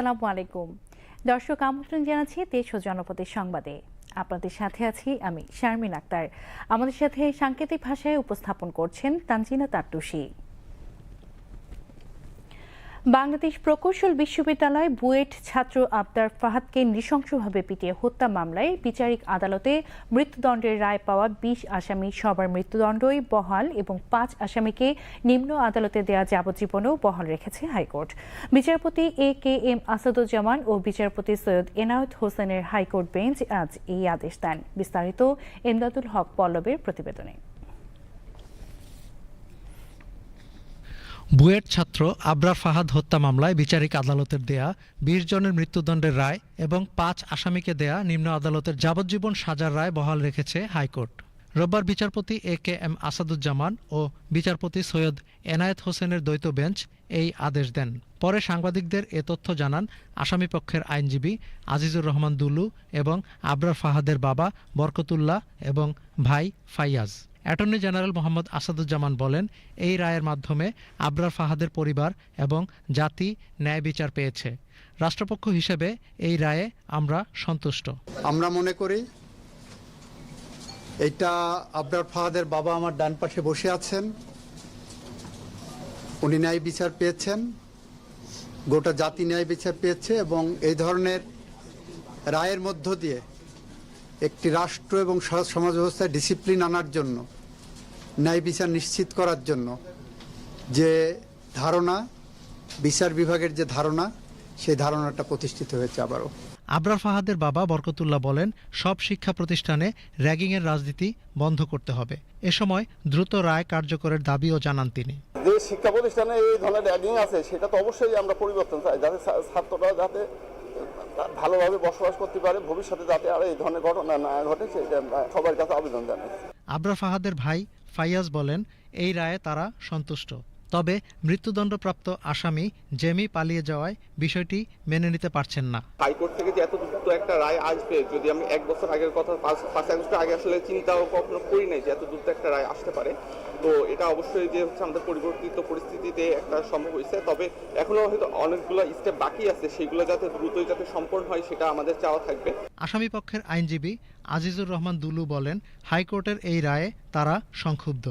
আসসালামু আলাইকুম। দর্শক, আমন্ত্রণ জানাচ্ছি দেশ ও জনপদের সংবাদে। আপনাদের সাথে আছি আমি শারমিন আক্তার। আমাদের সাথে সাংকেতিক ভাষায় উপস্থাপন করছেন তানজিনা তাট্টুসি বাংলাদেশ প্রকৌশল বিশ্ববিদ্যালয় বুয়েট ছাত্র আবদার ফাহাদকে নৃশংসভাবে পিটিয়ে হত্যা মামলায় বিচারিক আদালতে মৃত্যুদণ্ডের রায় পাওয়া বিশ আসামি। সবার মৃত্যুদণ্ডই বহাল এবং পাঁচ আসামিকে নিম্ন আদালতে দেয়া যাবজ্জীবনও বহাল রেখেছে হাইকোর্ট। বিচারপতি এ কে এম আসাদুজ্জামান ও বিচারপতি সৈয়দ এনায়েত হোসেনের হাইকোর্ট বেঞ্চ আজ এই আদেশ দেন। বিস্তারিত এমদাদুল হক পল্লবের প্রতিবেদনে। বুয়েট ছাত্র আবরার ফাহাদ হত্যা মামলায় বিচারিক আদালতের দেয়া, বিশ জনের মৃত্যুদণ্ডের রায় এবং পাঁচ আসামিকে দেয়া নিম্ন আদালতের যাবজ্জীবন সাজার রায় বহাল রেখেছে হাইকোর্ট। রোববার বিচারপতি এ কে এম আসাদুজ্জামান ও বিচারপতি সৈয়দ এনায়েত হোসেনের দ্বৈত বেঞ্চ এই আদেশ দেন। পরে সাংবাদিকদের এ তথ্য জানান আসামি পক্ষের আইনজীবী আজিজুর রহমান দুলু এবং আবরার ফাহাদের বাবা বরকতুল্লাহ এবং ভাই ফাইয়াজ। অ্যাটর্নি জেনারেল মোহাম্মদ আসাদুজ্জামান বলেন, এই রায়ের মাধ্যমে আবরার ফাহাদের পরিবার এবং জাতি ন্যায় বিচার পেয়েছে। রাষ্ট্রপক্ষ হিসেবে এই রায়ে আমরা সন্তুষ্ট। আমরা মনে করি এটা আবরার ফাহাদের বাবা আমার ডান পাশে বসে আছেন। উনি ন্যায় বিচার পেয়েছেন, গোটা জাতি ন্যায় বিচার পেয়েছে এবং এই ধরনের রায়ের মধ্য দিয়ে একটি রাষ্ট্র এবং সমাজ সমাজ ব্যবস্থায় ডিসিপ্লিন আনার জন্য ন্যায় বিচার নিশ্চিত করার জন্য যে ধারণা বিচার বিভাগের যে ধারণা সেই ধারণাটা প্রতিষ্ঠিত হয়েছে আবারও। আবরার ফাহাদের বাবা বরকতুল্লাহ বলেন সব শিক্ষা প্রতিষ্ঠানে র্যাগিংয়ের রাজনীতি বন্ধ করতে হবে। এ সময় দ্রুত রায় কার্যকরের দাবিও জানান তিনি। যে শিক্ষা প্রতিষ্ঠানে এই ধরনের র্যাগিং আছে সেটা তো অবশ্যই আমরা পরিবর্তন চাই যাতে ছাত্ররা যাতে ভালোভাবে বসবাস করতে পারে ভবিষ্যতে যাতে আর এই ধরনের ঘটনা না ঘটে সেটা সবার কাছে আবেদন জানাই আবরার ফাহাদের ভাই ফাইয়াজ বলেন এই রায়ে তারা সন্তুষ্ট। তবে মৃত্যুদণ্ডপ্রাপ্ত আসামি জেমি পালিয়ে যাওয়ায় বিষয়টি মেনে নিতে পারছেন না। হাইকোর্ট থেকে যে এত দ্রুত একটা রায় আসবে যদি আমি এক বছর আগের কথা পাঁচ পাঁচ আগস্ট আগে আসলে চিন্তাও কখনো করি নাই যে এত দ্রুত একটা রায় আসতে পারে তো এটা অবশ্যই যে হচ্ছে আমাদের পরিবর্তিত পরিস্থিতিতে একটা সম্ভব হয়েছে। তবে এখনও হয়তো অনেকগুলো স্টেপ বাকি আছে সেগুলো যাতে দ্রুতই যাতে সম্পন্ন হয় সেটা আমাদের চাওয়া থাকবে। আসামি পক্ষের আইনজীবী আজিজুর রহমান দুলু বলেন হাইকোর্টের এই রায়ে তারা সংক্ষুব্ধ।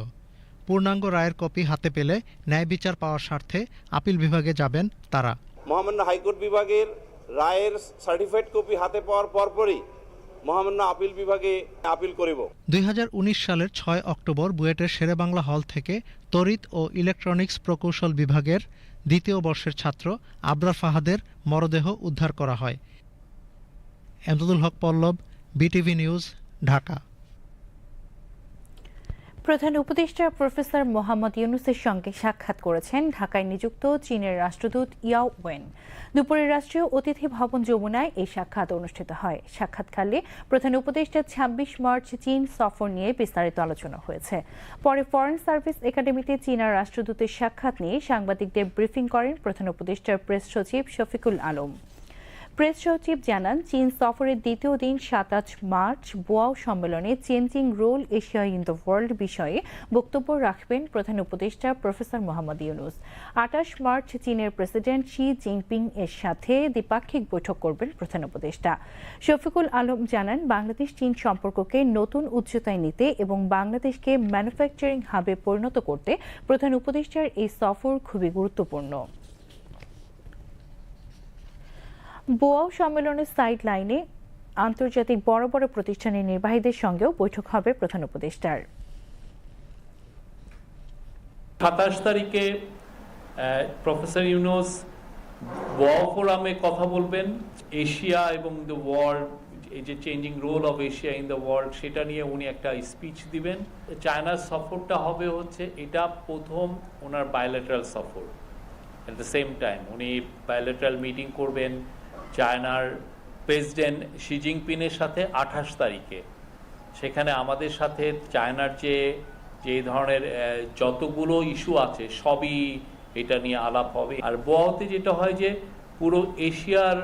পূর্ণাঙ্গ রায়ের কপি হাতে পেলে ন্যায় বিচার পাওয়ার স্বার্থে আপিল বিভাগে যাবেন তারা। মহামান্য হাইকোর্ট বিভাগের রায়ের সার্টিফাইড কপি হাতে পাওয়ার পরপরই মহামান্য আপিল বিভাগে আপিল করিব। দুই হাজার উনিশ সালের ছয় অক্টোবর বুয়েটের শেরেবাংলা হল থেকে তড়িৎ ও ইলেকট্রনিক্স প্রকৌশল বিভাগের দ্বিতীয় বর্ষের ছাত্র আবরার ফাহাদের মরদেহ উদ্ধার করা হয়। Emdadul Haque Pallab, BTV news, Dhaka. প্রধান উপদেষ্টা প্রফেসর মোহাম্মদ ইউনুসের সঙ্গে সাক্ষাৎ করেছেন ঢাকায় নিযুক্ত চীনের রাষ্ট্রদূত ইয়াও ওয়েন। দুপুরে রাষ্ট্রীয় অতিথি ভবন যমুনায় এই সাক্ষাৎ অনুষ্ঠিত হয়। সাক্ষাৎকালে প্রধান উপদেষ্টা ছাব্বিশ মার্চ চীন সফর নিয়ে বিস্তারিত আলোচনা হয়েছে। পরে ফরেন সার্ভিস একাডেমিতে চীনা রাষ্ট্রদূতের সাক্ষাৎ নিয়ে সাংবাদিকদের ব্রিফিং করেন প্রধান উপদেষ্টার প্রেস সচিব শফিকুল আলম। প্রেস সচিব জানান, চীন সফরের দ্বিতীয় দিন সাতাশ মার্চ বোয়াও সম্মেলনে changing role Asia in the world বিষয়ে বক্তব্য রাখবেন প্রধান উপদেষ্টা প্রফেসর মোহাম্মদ ইউনুস। আঠাশ মার্চ চীনের প্রেসিডেন্ট শি জিনপিং এর সাথে দ্বিপাক্ষিক বৈঠক করবেন প্রধান উপদেষ্টা। শফিকুল আলম জানান, বাংলাদেশ চীন সম্পর্ককে নতুন উচ্চতায় নিতে এবং বাংলাদেশকে ম্যানুফ্যাকচারিং হাবে পরিণত করতে প্রধান উপদেষ্টার এই সফর খুবই গুরুত্বপূর্ণ। বোয়াও সম্মেলনের সাইড লাইনে আন্তর্জাতিক বড় বড় প্রতিষ্ঠানের নির্বাহীদের সঙ্গেও বৈঠক হবে প্রধান উপদেষ্টার। সাতাশ তারিখে প্রফেসর ইউনুস ওয়ার ফোরামে কথা বলবেন। এশিয়া এবং দ্য ওয়ার্ল্ড এই যে changing role of Asia in the world সেটা নিয়ে উনি একটা স্পিচ দিবেন। চায়নার সফরটা হবে হচ্ছে, এটা প্রথম ওনার বায়োলেটারাল সফর। অ্যাট দ্য সেম টাইম উনি বায়োলেটারাল মিটিং করবেন। চায়নার প্রেসিডেন্ট শি জিনপিংয়ের সাথে আঠাশ তারিখে। সেখানে আমাদের সাথে চায়নার যে যে ধরনের যতগুলো ইস্যু আছে, সবই এটা নিয়ে আলাপ হবে। আর বোয়াতে যেটা হয় যে, পুরো এশিয়ার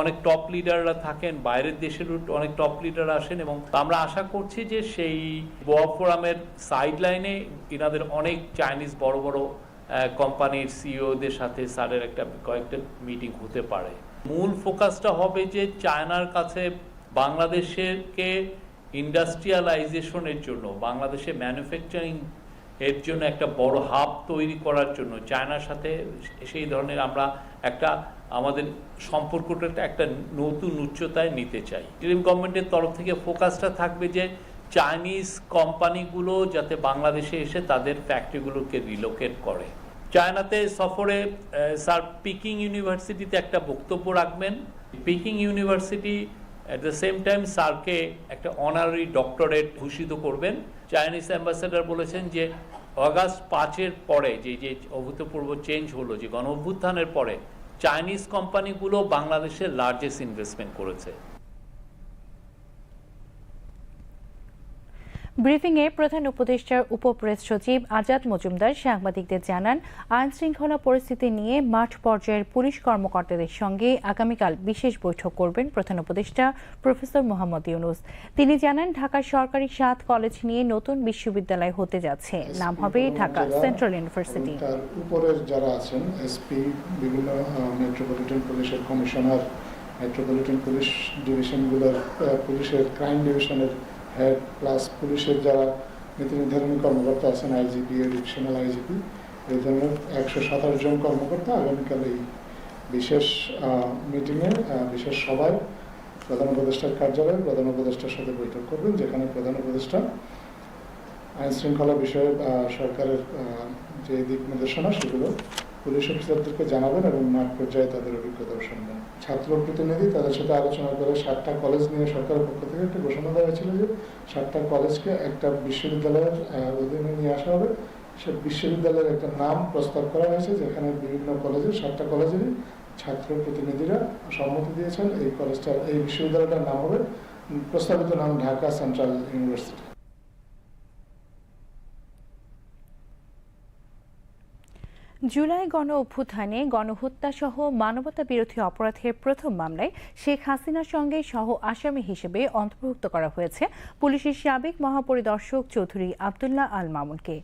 অনেক টপ লিডাররা থাকেন, বাইরের দেশেরও অনেক টপ লিডার আসেন এবং আমরা আশা করছি যে সেই বোয়া ফোরামের সাইড লাইনে এনাদের অনেক চাইনিজ বড় বড় কোম্পানির সিইওদের সাথে স্যারের একটা কয়েকটা মিটিং হতে পারে। মূল ফোকাসটা হবে যে চায়নার কাছে বাংলাদেশেরকে ইন্ডাস্ট্রিয়ালাইজেশনের জন্য, বাংলাদেশে ম্যানুফ্যাকচারিং এর জন্য একটা বড় হাব তৈরি করার জন্য। চায়নার সাথে সেই ধরনের আমরা একটা আমাদের সম্পর্কটা একটা নতুন উচ্চতায় নিতে চাই। ইন্টারিম গভর্নমেন্টের তরফ থেকে ফোকাসটা থাকবে যে চাইনিজ কোম্পানিগুলো যাতে বাংলাদেশে এসে তাদের ফ্যাক্টরিগুলোকে রিলোকেট করে। চায়নাতে সফরে স্যার পিকিং ইউনিভার্সিটিতে একটা বক্তব্য রাখবেন। Peking university at the same time স্যারকে একটা অনারারি ডক্টরেট ভূষিত করবেন। চাইনিজ অ্যাম্বাসেডার বলেছেন যে, অগাস্ট পাঁচের পরে যে যে অভূতপূর্ব চেঞ্জ হলো, যে গণ অভ্যুত্থানের পরে, চাইনিজ কোম্পানিগুলো বাংলাদেশের লার্জেস্ট ইনভেস্টমেন্ট করেছে। ব্রিফিংয়ে প্রধান উপদেষ্টার উপপ্রেস সচিব আজাদ মজুমদার সাংবাদিকদের জানান আইন শৃঙ্খলা পরিস্থিতি নিয়ে মাঠ পর্যায়ের পুলিশ কর্মকর্তাদের সঙ্গে আগামীকাল বিশেষ বৈঠক করবেন প্রধান উপদেষ্টা প্রফেসর মোহাম্মদ ইউনুস। তিনি জানান, ঢাকার সরকারি সাত কলেজ নিয়ে নতুন বিশ্ববিদ্যালয় হতে যাচ্ছে। নাম হবে ঢাকা সেন্ট্রাল ইউনিভার্সিটি। উপরের যারা আছেন, এসপি, বিভিন্ন মেট্রোপলিটন পুলিশের কমিশনার মেট্রোপলিটন পুলিশ ডিভিশনগুলোর পুলিশের ক্রাইম ডিভিশনের হেড প্লাস পুলিশের যারা নীতি নির্ধারণী কর্মকর্তা আছেন আইজিপি ডিভিশনাল আইজিপি এই ধরনের একশো সাতাশ জন কর্মকর্তা আগামীকাল এই বিশেষ মিটিংয়ে বিশেষ সভায় প্রধান উপদেষ্টার কার্যালয়ে প্রধান উপদেষ্টার সাথে বৈঠক করবেন, যেখানে প্রধান উপদেষ্টা আইন শৃঙ্খলা বিষয়ে সরকারের যে দিক নির্দেশনা সেগুলো পুলিশ অফিসারদেরকে জানাবেন এবং মাঠ পর্যায়ে তাদের অভিজ্ঞতাও শুনবেন ছাত্র প্রতিনিধি তাদের সাথে আলোচনা করে সাতটা কলেজ নিয়ে সরকারের পক্ষ থেকে একটা ঘোষণা দেওয়া হয়েছিল যে সাতটা কলেজকে একটা বিশ্ববিদ্যালয়ের অধীনে নিয়ে আসা হবে। সে বিশ্ববিদ্যালয়ের একটা নাম প্রস্তাব করা হয়েছে যেখানে বিভিন্ন কলেজের সাতটা কলেজেরই ছাত্র প্রতিনিধিরা সম্মতি দিয়েছেন এই কলেজটার এই বিশ্ববিদ্যালয়টার নাম হবে, প্রস্তাবিত নাম ঢাকা সেন্ট্রাল ইউনিভার্সিটি। জুলাই গণ অভ্যুত্থানে গণহত্যা সহ মানবতা বিরোধী অপরাধের প্রথম মামলায় শেখ হাসিনার সঙ্গে সহ আসামি হিসেবে অন্তর্ভুক্ত করা হয়েছে পুলিশের সাবেক মহাপরিদর্শক চৌধুরী আবদুল্লাহ আল মামুনকে।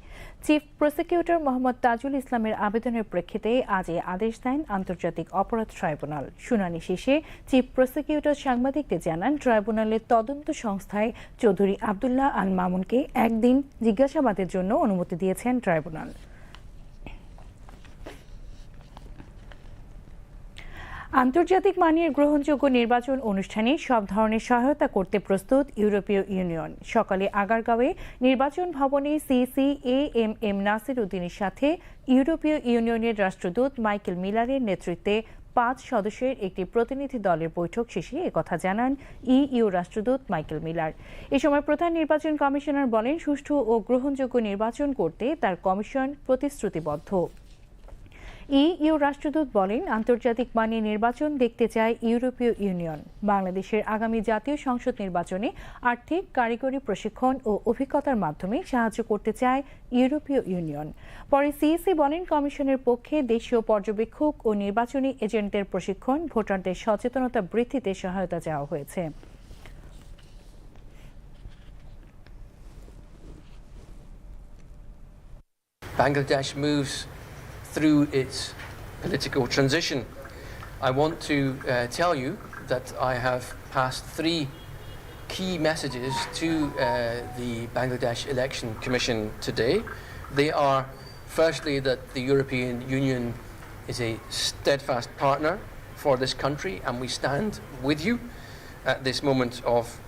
চিফ প্রসিকিউটর মোহাম্মদ তাজুল ইসলামের আবেদনের প্রেক্ষিতে আজ এ আদেশ দেন আন্তর্জাতিক অপরাধ ট্রাইব্যুনাল। শুনানি শেষে চিফ প্রসিকিউটর সাংবাদিকদের জানান, ট্রাইব্যুনালের তদন্ত সংস্থায় চৌধুরী আবদুল্লাহ আল মামুনকে একদিন জিজ্ঞাসাবাদের জন্য অনুমতি দিয়েছেন ট্রাইব্যুনাল। আন্তর্জাতিক মানের গ্রহণযোগ্য নির্বাচন অনুষ্ঠানে সব ধরনের সহায়তা করতে প্রস্তুত ইউরোপীয় ইউনিয়ন। সকালে আগারগাঁওয়ে নির্বাচন ভবনে CC A M M Nasir উদ্দিনের সাথে ইউরোপীয় ইউনিয়নের রাষ্ট্রদূত মাইকেল মিলারের নেতৃত্বে পাঁচ সদস্যের একটি প্রতিনিধি দলের বৈঠক শেষে একথা জানান ইইউ রাষ্ট্রদূত মাইকেল মিলার। এ সময় প্রধান নির্বাচন কমিশনার বলেন, সুষ্ঠু ও গ্রহণযোগ্য নির্বাচন করতে তার কমিশন প্রতিশ্রুতিবদ্ধ। ইইউ রাষ্ট্রদূত বলেন, আন্তর্জাতিক মানে নির্বাচন দেখতে চায় ইউরোপীয় ইউনিয়ন। বাংলাদেশের আগামী জাতীয় সংসদ নির্বাচনে আর্থিক, কারিগরি প্রশিক্ষণ ও অভিজ্ঞতার মাধ্যমে সাহায্য করতে চায় ইউরোপীয় ইউনিয়ন। পরে সিইসি বলেন, কমিশনের পক্ষে দেশীয় পর্যবেক্ষক ও নির্বাচনী এজেন্টদের প্রশিক্ষণ, ভোটারদের সচেতনতা বৃদ্ধিতে সহায়তা চাওয়া হয়েছে। Bangladesh moves through its political transition. I want to uh, tell you that I have passed three key messages to uh, the Bangladesh Election Commission today. They are firstly, that the European Union is a steadfast partner for this country and we stand with you at this moment of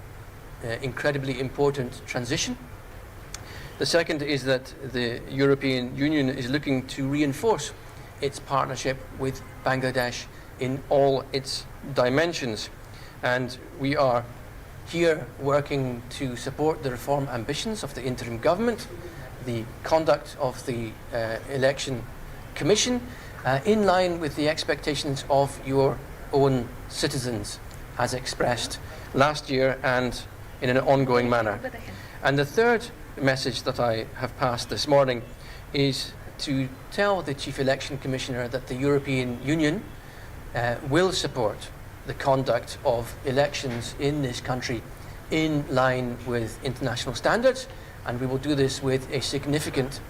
uh, incredibly important transition. The second is that the European Union is looking to reinforce its partnership with Bangladesh in all its dimensions. And we are here working to support the reform ambitions of the interim government, the conduct of the uh, election commission, uh, in line with the expectations of your own citizens, as expressed last year and in an ongoing manner. And the third message that I have passed this morning is to tell the Chief Election Commissioner that the European Union uh, will support the conduct of elections in this country in line with international standards, and we will do this with a significant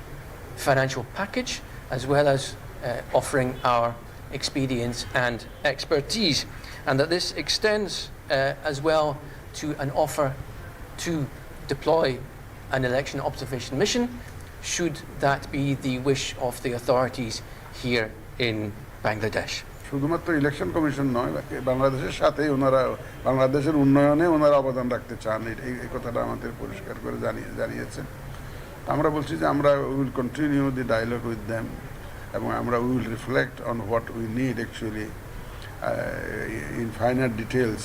financial package as well as uh, offering our experience and expertise. And that this extends uh, as well to an offer to deploy an election observation mission, should that be the wish of the authorities here in Bangladesh. শুধুমাত্র election commission নয় বাংলাদেশের সাথেই ওনারা বাংলাদেশের উন্নয়নে ওনারা অবদান রাখতে চান এই এই কথাটা আমাদের পরিষ্কার করে জানিয়ে জানিয়েছেন আমরা বলছি যে আমরা will continue the dialogue with them এবং আমরা will reflect on what we need actually in final details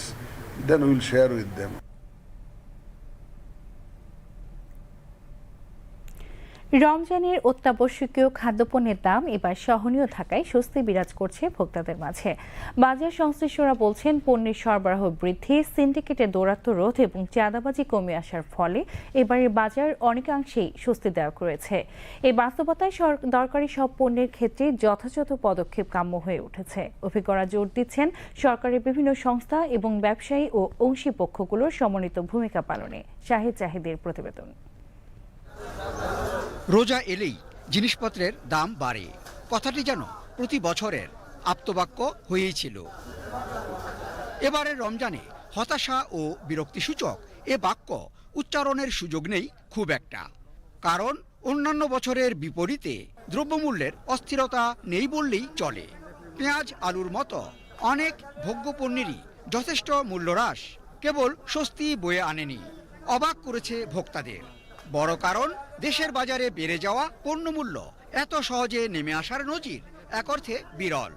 then will share with them রমজানের অত্যাবশ্যকীয় খাদ্যপণ্যের দাম এবার সহনীয় থাকায় স্বস্তি বিরাজ করছে ভোক্তাদের মাঝে। বাজার সংশ্লিষ্টরা বলছেন, পণ্যের সরবরাহ বৃদ্ধি, সিন্ডিকেটের দৌরাত্ম্য রোধ এবং চাঁদাবাজি কমে আসার ফলে এবারের বাজার অনেকাংশেই স্বস্তিদায়ক রয়েছে এই বাস্তবতায় দরকারি সব পণ্যের ক্ষেত্রে যথাযথ পদক্ষেপ কাম্য হয়ে উঠেছে। অভিজ্ঞরা জোর দিচ্ছেন, সরকারের বিভিন্ন সংস্থা এবং ব্যবসায়ী ও অংশী পক্ষগুলোর সমন্বিত ভূমিকা পালনে। শাহিদ জাহিদের প্রতিবেদন। রোজা এলেই জিনিসপত্রের দাম বাড়ে। কথাটি যেন প্রতি বছরের আপ্তবাক্য হয়েই ছিল। এবারের রমজানে হতাশা ও বিরক্তিসূচক এ বাক্য উচ্চারণের সুযোগ নেই খুব একটা। কারণ অন্যান্য বছরের বিপরীতে দ্রব্যমূল্যের অস্থিরতা নেই বললেই চলে। পেঁয়াজ, আলুর মতো অনেক ভোগ্যপণ্যেরই যথেষ্ট মূল্যহ্রাস কেবল স্বস্তি বয়ে আনেনি। অবাক করেছে ভোক্তাদের। বড় কারণ, দেশের বাজারে বেড়ে যাওয়া পণ্যমূল্য এত সহজে নেমে আসার নজির, এক অর্থে বিরল।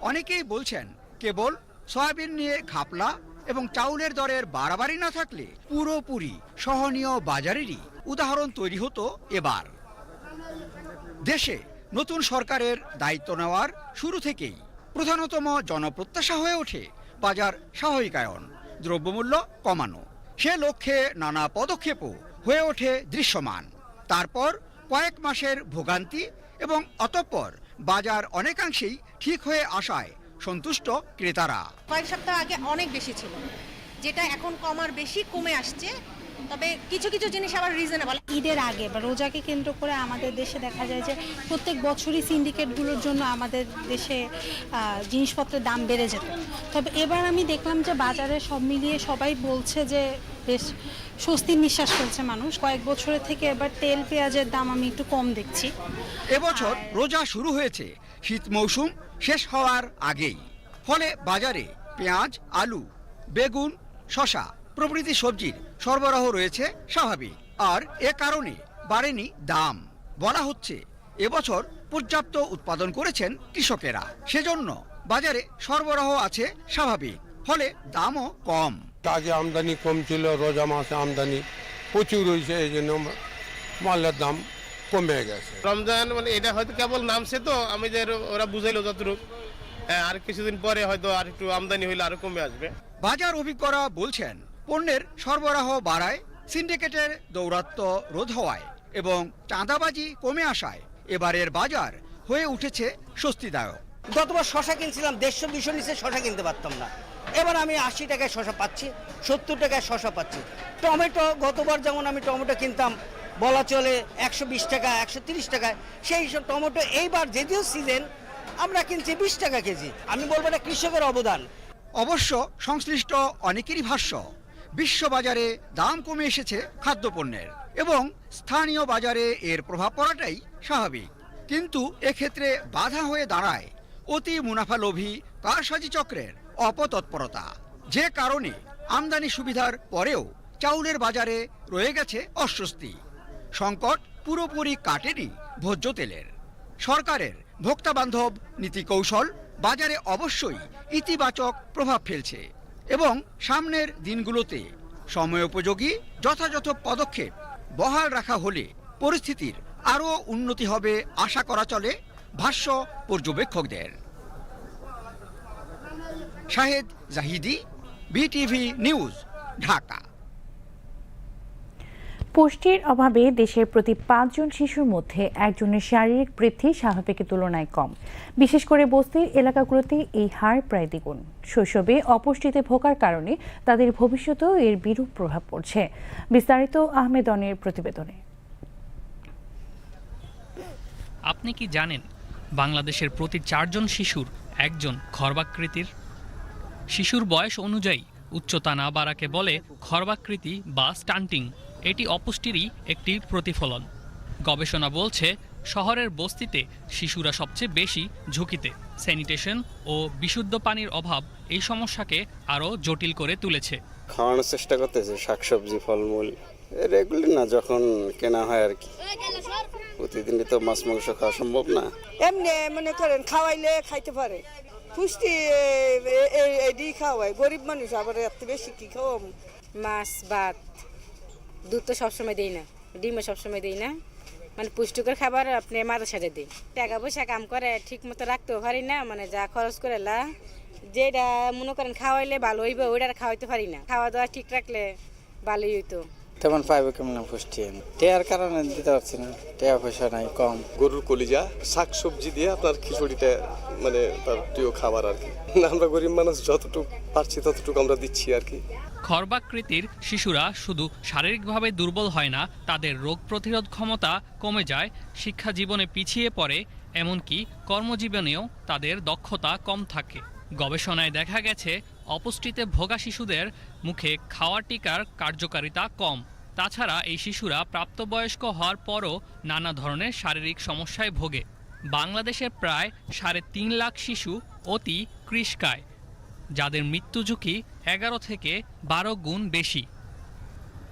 অনেকেই বলছেন, কেবল সয়াবিন নিয়ে ঘাপলা এবং চাউলের দরের বাড়াবাড়ি না থাকলে পুরোপুরি সহনীয় বাজারেরই উদাহরণ তৈরি হতো এবার। দেশে নতুন সরকারের দায়িত্ব নেওয়ার শুরু থেকেই প্রধানতম জনপ্রত্যাশা হয়ে ওঠে বাজার স্বাভাবিকায়ন, দ্রব্যমূল্য কমানো। সে লক্ষ্যে নানা পদক্ষেপও হয়ে ওঠে দৃশ্যমান। তারপর কয়েক মাসের ভোগান্তি এবং অতঃপর বাজার অনেকাংশেই ঠিক হয়ে আসায় সন্তুষ্ট ক্রেতারা। কয়েক সপ্তাহ আগে অনেক বেশি ছিল। যেটা এখন কমার বেশি কমে আসছে। তবে কিছু কিছু জিনিস আবার রিজনেবল ঈদের আগে বা রোজাকে কেন্দ্র করে আমাদের দেশে দেখা যায় যে প্রত্যেক বছরই সিন্ডিকেটগুলোর জন্য আমাদের দেশে জিনিসপত্রের দাম বেড়ে যেত। তবে এবার আমি দেখলাম যে বাজারে সব মিলিয়ে সবাই বলছে যে বেশ স্বস্তির নিঃশ্বাস ফেলছে মানুষ। কয়েক বছরের থেকে এবার তেল পেঁয়াজের দাম আমি একটু কম দেখছি। এবছর রোজা শুরু হয়েছে। শীত মৌসুম শেষ হওয়ার আগেই। ফলে বাজারে পেঁয়াজ আলু বেগুন শশা প্রভৃতি সবজির সরবরাহ রয়েছে স্বাভাবিক। আর এ কারণে বাড়েনি দাম। বলা হচ্ছে এবছর পর্যাপ্ত উৎপাদন করেছেন কৃষকেরা। সেজন্য বাজারে সরবরাহ আছে স্বাভাবিক ফলে দামও কম। আগে আমদানি কম ছিল রোজা মাসে আমদানি প্রচুর হয়েছে এই জন্য মালের দাম কমে গেছে। রমজান মানে এটা হয়তো কেবল নামছে তো আমি যে ওরা বুঝাইলো যতটুকু। হ্যাঁ, আর কিছুদিন পরে হয়তো আর একটু আমদানি হইলে আরও কমে আসবে। বাজার অভিজ্ঞরা বলছেন পণ্যের সরবরাহ বাড়ায় সিন্ডিকেটের দৌরাত্ম্য রোধ হওয়ায় এবং চাঁদাবাজি কমে আসায়। এবারের বাজার হয়ে উঠেছে স্বস্তিদায়ক। গতবার শশা কিনছিলাম দেড়শো দুশো নিচে শশা কিনতে পারতাম না। এবার আমি আশি টাকায় শশা পাচ্ছি সত্তর টাকায় শশা পাচ্ছি। টমেটো গতবার যেমন আমি টমেটো কিনতাম বলা চলে একশো বিশ টাকা একশো তিরিশ টাকায় সেই সব টমেটো এইবার যদিও সিজন আমরা কিনছি বিশ টাকা কেজি। আমি বলব এটা কৃষকের অবদান। অবশ্য সংশ্লিষ্ট অনেকেরই ভাষ্য বিশ্ববাজারে দাম কমে এসেছে খাদ্যপণ্যের এবং স্থানীয় বাজারে এর প্রভাব পড়াটাই স্বাভাবিক। কিন্তু এক্ষেত্রে বাধা হয়ে দাঁড়ায় অতি মুনাফালোভী কারসাজি চক্রের অপতৎপরতা। যে কারণে আমদানি সুবিধার পরেও চাউলের বাজারে রয়ে গেছে অস্বস্তি। সংকট পুরোপুরি কাটেনি ভোজ্য তেলের। সরকারের ভোক্তা বান্ধব নীতি কৌশল বাজারে অবশ্যই ইতিবাচক প্রভাব ফেলছে। এবং সামনের দিনগুলোতে সময় উপযোগী, যথাযথ পদক্ষেপ, বহাল রাখা হলে পরিস্থিতির আরও উন্নতি হবে আশা করা চলে ভাষ্য পর্যবেক্ষকদের। Shahed Zahidi, BTV news, Dhaka. পুষ্টির অভাবে দেশের প্রতি পাঁচজন শিশুর মধ্যে একজনের শারীরিক বৃদ্ধি স্বাভাবিকের তুলনায় কম। বিশেষ করে বস্তির এলাকাগুলোতে এই হার প্রায় দ্বিগুণ। শৈশবে অপুষ্টিতে ভোগার কারণে তাদের ভবিষ্যতেও এর বিরূপ প্রভাব পড়ছে। বিস্তারিত আহমেদনের প্রতিবেদনে। আপনি কি জানেন বাংলাদেশের প্রতি চারজন শিশুর একজন খর্বাকৃতির? শিশুর বয়স অনুযায়ী উচ্চতা না বাড়াকে বলে খর্বাকৃতি বা স্টান্টিং। এটি অপুষ্টিরই একটি প্রতিফলন গবেষণা বলছে শহরের বস্তিতে শিশুরা সবচেয়ে বেশি ঝুঁকিতে স্যানিটেশন ও বিশুদ্ধ পানির অভাব এই সমস্যাকে আরও জটিল করে তুলেছে খাওয়ানোর চেষ্টা করতেছে শাকসবজি ফলমূল রেগুলার না যখন কেনা হয় আর কি প্রতিদিনই তো মাছ মাংস খাওয়া সম্ভব না এমনি মনে করেন খাওয়াইলে খাইতে পারে পুষ্টি এডি খাওয়ায় গরিব মানুষ আবার এত বেশি কি খাওয়াম মাছ ভাত দুধ তো সবসময় দিই না ডিমও সবসময় দিই না। মানে পুষ্টিকর খাবার আপনি মাথা সাথে দিই টাকা পয়সা কাম করে ঠিক মতো রাখতেও পারি না মানে যা খরচ করে লা যেটা মনে করেন খাওয়াইলে ভালো হইবে ওইটা আর খাওয়াইতে পারি না। খাওয়া দাওয়া ঠিক রাখলে ভালোই হইতো। তেমন পাইবে কেমন পুষ্টি? টেয়ার কারণে দিতে পারছি না। টেয়া পয়সা নাই কম। গরুর কলিজা শাক সবজি দিয়ে আপনার খিচুড়িটা মানে তার প্রিয় খাবার আর কি। আমরা গরিব মানুষ যতটুকু পারছি ততটুকু আমরা দিচ্ছি আর কি। খর্বাকৃতির শিশুরা শুধু শারীরিকভাবে দুর্বল হয় না, তাদের রোগ প্রতিরোধ ক্ষমতা কমে যায়, শিক্ষা জীবনে পিছিয়ে পড়ে, এমনকি কর্মজীবনেও তাদের দক্ষতা কম থাকে। গবেষণায় দেখা গেছে, অপুষ্টিতে ভোগা শিশুদের মুখে খাওয়া টিকার কার্যকারিতা কম। তাছাড়া এই শিশুরা প্রাপ্তবয়স্ক হওয়ার পরও নানা ধরনের শারীরিক সমস্যায় ভোগে। বাংলাদেশের প্রায় সাড়ে তিন লাখ শিশু অতি কৃষ্কায়। যাদের মৃত্যু ঝুঁকি এগারো থেকে বারো গুণ বেশি।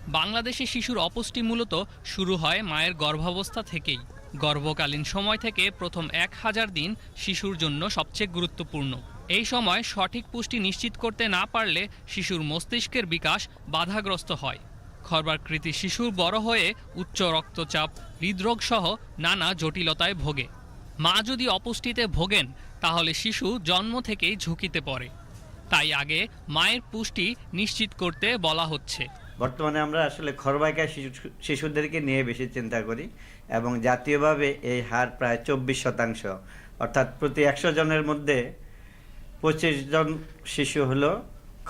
বাংলাদেশে শিশুর অপুষ্টি মূলত শুরু হয় মায়ের গর্ভাবস্থা থেকেই। গর্ভকালীন সময় থেকে প্রথম এক হাজার দিন শিশুর জন্য সবচেয়ে গুরুত্বপূর্ণ। এই সময় সঠিক পুষ্টি নিশ্চিত করতে না পারলে শিশুর মস্তিষ্কের বিকাশ বাধাগ্রস্ত হয়। খর্বাকৃতি শিশু বড় হয়ে উচ্চ রক্তচাপ হৃদরোগ সহ নানা জটিলতায় ভোগে। মা যদি অপুষ্টিতে ভোগেন, তাহলে শিশু জন্ম থেকেই ঝুঁকিতে পড়ে। তাই আগে মায়ের পুষ্টি নিশ্চিত করতে বলা হচ্ছে। বর্তমানে আমরা আসলে খরবাইকা শিশু শিশুদেরকে নিয়ে বেশি চিন্তা করি এবং জাতীয়ভাবে এই হার প্রায় চব্বিশ শতাংশ। অর্থাৎ প্রতি একশো জনের মধ্যে পঁচিশ জন শিশু হলো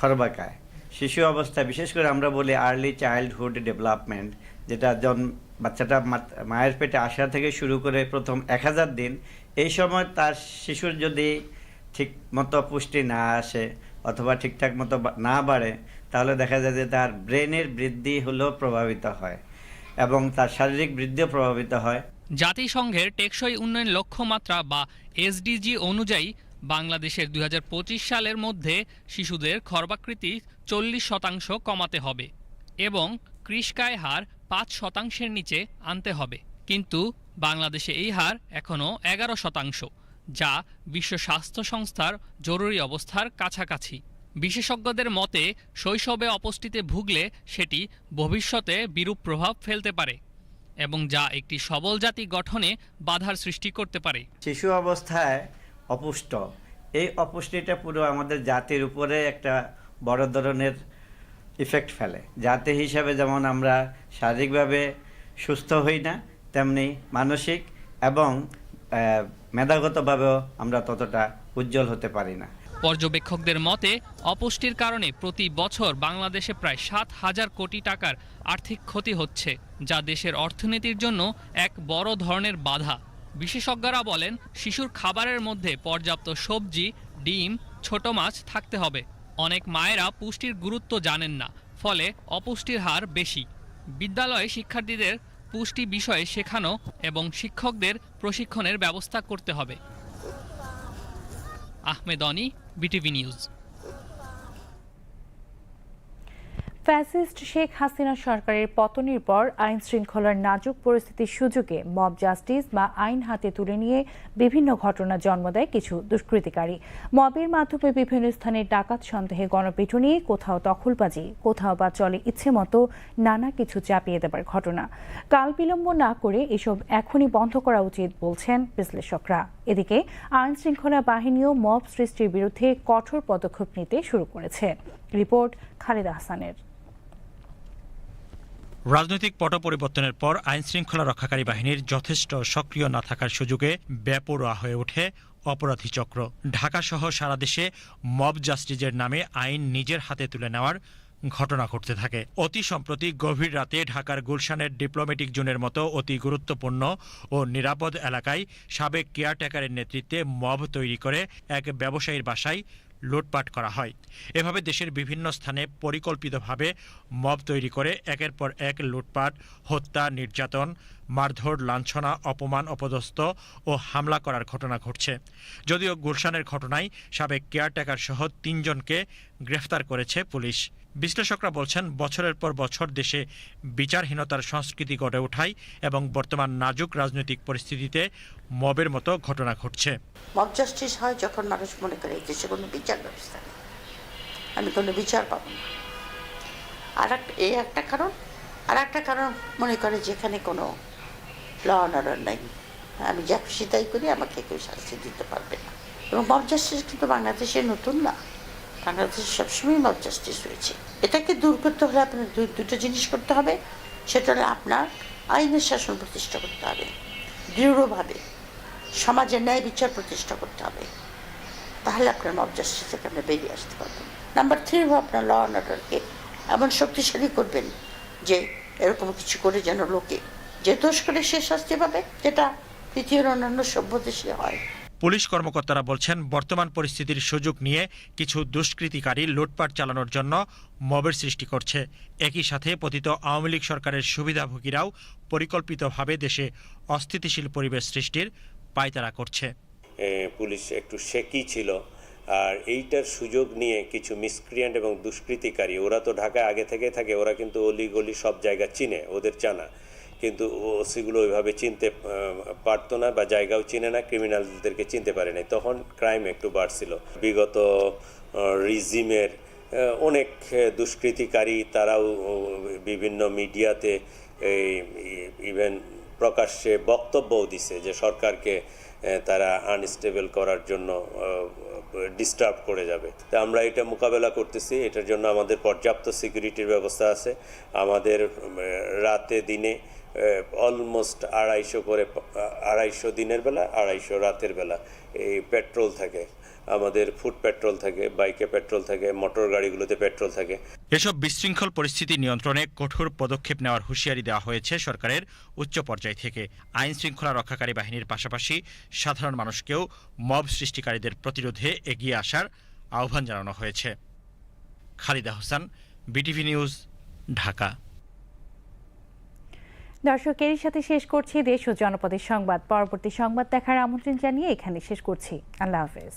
খরবাকায় শিশু অবস্থা, বিশেষ করে আমরা বলি আর্লি চাইল্ডহুড ডেভেলপমেন্ট যেটা জন বাচ্চাটা মায়ের পেটে আসা থেকে শুরু করে প্রথম এক হাজার দিন, এই সময় তার শিশুর যদি ঠিক মতো পুষ্টি না আসে অথবা ঠিকঠাক মতো না বাড়ে, তাহলে দেখা যায় যে তার ব্রেনের বৃদ্ধি হলেও প্রভাবিত হয় এবং তার শারীরিক বৃদ্ধিও প্রভাবিত হয়। জাতিসংঘের টেকসই উন্নয়ন লক্ষ্যমাত্রা বা এসডিজি অনুযায়ী বাংলাদেশের দুই হাজার পঁচিশ সালের মধ্যে শিশুদের খর্বাকৃতি চল্লিশ শতাংশ কমাতে হবে এবং কৃষকায় হার পাঁচ শতাংশের নিচে আনতে হবে। কিন্তু বাংলাদেশে এই হার এখনও এগারো শতাংশ। যা বিশ্ব স্বাস্থ্য সংস্থার জরুরি অবস্থার কাছাকাছি। বিশেষজ্ঞদের মতে, শৈশবে অপুষ্টিতে ভুগলে সেটি ভবিষ্যতে বিরূপ প্রভাব ফেলতে পারে এবং যা একটি সবল জাতি গঠনে বাধার সৃষ্টি করতে পারে। শিশু অবস্থায় অপুষ্ট। এই অপুষ্টিটা পুরো আমাদের জাতির উপরে একটা বড় ধরনের ইফেক্ট ফেলে। জাতি হিসাবে যেমন আমরা শারীরিকভাবে সুস্থ হই না, তেমনি মানসিক এবং মেধাগতভাবেও আমরা ততটা উজ্জ্বল হতে পারি না। পর্যবেক্ষকদের মতে, অপুষ্টির কারণে প্রতি বছর বাংলাদেশে প্রায় সাত হাজার কোটি টাকার আর্থিক ক্ষতি হচ্ছে, যা দেশের অর্থনীতির জন্য এক বড় ধরনের বাধা। বিশেষজ্ঞরা বলেন, শিশুর খাবারের মধ্যে পর্যাপ্ত সবজি, ডিম, ছোট মাছ থাকতে হবে। অনেক মায়েরা পুষ্টির গুরুত্ব জানেন না, ফলে অপুষ্টির হার বেশি। বিদ্যালয়ে শিক্ষার্থীদের পুষ্টি বিষয়ে শেখানো এবং শিক্ষকদের প্রশিক্ষণের ব্যবস্থা করতে হবে। Ahmed Oni BTV news. Fascist Sheikh Hasina সরকারের পতনের পর আইন শৃঙ্খলার নাজুক পরিস্থিতির সুযোগে মব জাস্টিস বা আইন হাতে তুলে নিয়ে বিভিন্ন ঘটনা জন্ম দেয় কিছু দুষ্কৃতিকারী। মবের মাধ্যমে বিভিন্ন স্থানে ডাকাত সন্দেহে গণপিটুনি, কোথাও দখলবাজি, কোথাও বা চলে ইচ্ছে মতো নানা কিছু চাপিয়ে দেবার ঘটনা। কাল বিলম্ব না করে এসব এখনই বন্ধ করা উচিত বলছেন বিশ্লেষকরা। এদিকে আইন শৃঙ্খলা বাহিনীও মব সৃষ্টির বিরুদ্ধে কঠোর পদক্ষেপ নিতে শুরু করেছে। রিপোর্ট খালেদা হাসানের। রাজনৈতিক পট পরিবর্তনের পর আইন শৃঙ্খলা রক্ষাকারী বাহিনীর যথেষ্ট সক্রিয় না থাকার সুযোগে বেপরোয়া হয়ে ওঠে অপরাধী চক্র। ঢাকা সহ সারা দেশে মব জাস্টিসের নামে আইন নিজের হাতে তুলে নেওয়ার ঘটনা ঘটতে থাকে। অতি সম্প্রতি গভীর রাতে ঢাকার গুলশানের ডিপ্লোম্যাটিক জোনের মতো অতি গুরুত্বপূর্ণ ও নিরাপদ এলাকায় সাবেক কেয়ারটেকারের নেতৃত্বে মব তৈরি করে এক ব্যবসায়ীর বাসায় লুটপাট করা হয়। এভাবে দেশের বিভিন্ন স্থানে পরিকল্পিতভাবে মব তৈরি করে একের পর এক লুটপাট, হত্যা, নির্যাতন, মারধর, লাঞ্ছনা, অপমান, অপদস্থ ও হামলা করার ঘটনা ঘটছে। যদিও গুলশানের ঘটনায় সাবেক কেয়ারটেকার সহ তিনজনকে গ্রেফতার করেছে পুলিশ। বিশ্লেষকরা বলছেন, বছরের পর বছর দেশে বিচারহীনতার সংস্কৃতি গড়ে ওঠায় এবং বর্তমান নাজুক রাজনৈতিক পরিস্থিতিতে মবের মতো ঘটনা ঘটছে। মব জাস্টিস হয় যখন মানুষ মনে করে দেশে কোনো বিচার ব্যবস্থা নেই। আমি কোনো বিচার পাবো না। আর এই একটা কারণ। আর একটা কারণ মনে করে যেখানে কোনো ল অর্ডার নাই। আমি যা খুশি তাই করি, আমাকে কেউ শাস্তি দিতে পারবে না। এবং মব জাস্টিস কিন্তু বাংলাদেশে নতুন না। বাংলাদেশে সবসময় মব জাস্টিস হয়েছে। এটাকে দূর করতে হলে আপনার দুটো জিনিস করতে হবে। সেটা হলে আপনার আইনের শাসন প্রতিষ্ঠা করতে হবে। দৃঢ়ভাবে সমাজে ন্যায় বিচার প্রতিষ্ঠা করতে হবে। তাহলে আপনার মব জাস্টিস থেকে আপনি বেরিয়ে আসতে পারবেন। নাম্বার থ্রি আপনার ল অ্যান্ড অর্ডারকে এমন শক্তিশালী করবেন যে এরকম কিছু করে যেন লোকে যে দোষ করে সে শাস্তি পাবে, যেটা পৃথিবীর অন্যান্য সভ্য দেশে হয়। পুলিশ কর্মকর্তারা বলছেন, বর্তমান পরিস্থিতির সুযোগ নিয়ে কিছু দুষ্কৃতিকারী লুটপাট চালানোর জন্য মবের সৃষ্টি করছে। একই সাথে পতিত আওয়ামী লীগ সরকারের সুবিধাভোগীরাও পরিকল্পিতভাবে দেশে অস্থিতিশীল পরিবেশ সৃষ্টির পায়তারা করছে। পুলিশ একটু শেকি ছিল, আর এইটার সুযোগ নিয়ে কিছু মিসক্রিয়েন্ট এবং দুষ্কৃতিকারী, ওরা তো ঢাকায় আগে থেকে থাকে, ওরা কিন্তু অলি গলি সব জায়গা চিনে, ওদের জানা। কিন্তু ওসিগুলো ওইভাবে চিনতে পারতো না বা জায়গাও চিনে না, ক্রিমিনালদেরকে চিনতে পারে নাই। তখন ক্রাইম একটু বাড়ছিল। বিগত রিজিমের অনেক দুষ্কৃতিকারী তারাও বিভিন্ন মিডিয়াতে ইভেন প্রকাশ্যে বক্তব্যও দিছে যে সরকারকে তারা আনস্টেবল করার জন্য ডিস্টার্ব করে যাবে। তা আমরা এটা মোকাবেলা করতেছি। এটার জন্য আমাদের পর্যাপ্ত সিকিউরিটির ব্যবস্থা আছে। আমাদের রাতে, দিনে অলমোস্ট আড়াইশো করে আড়াইশো দিনের বেলা, আড়াইশো রাতের বেলা এই পেট্রোল থাকে, আমাদের ফুড পেট্রোল থাকে বাইকে পেট্রোল থাকে মোটর গাড়িগুলোতে পেট্রোল থাকে। এসব বিশৃঙ্খল পরিস্থিতি নিয়ন্ত্রণে কঠোর পদক্ষেপ নেওয়ার হুঁশিয়ারি দেওয়া হয়েছে সরকারের উচ্চ পর্যায় থেকে। আইন শৃঙ্খলা রক্ষাকারী বাহিনীর পাশাপাশি সাধারণ মানুষকেও মব সৃষ্টিকারীদের প্রতিরোধে এগিয়ে আসার আহ্বান জানানো হয়েছে। Khalida Hossain, BTV news, Dhaka. দর্শক এর সাথে শেষ করছি দেশ ও জনপদের সংবাদ। পরবর্তী সংবাদ দেখার আমন্ত্রণ জানিয়ে এখানে শেষ করছি। আল্লাহ হাফেজ।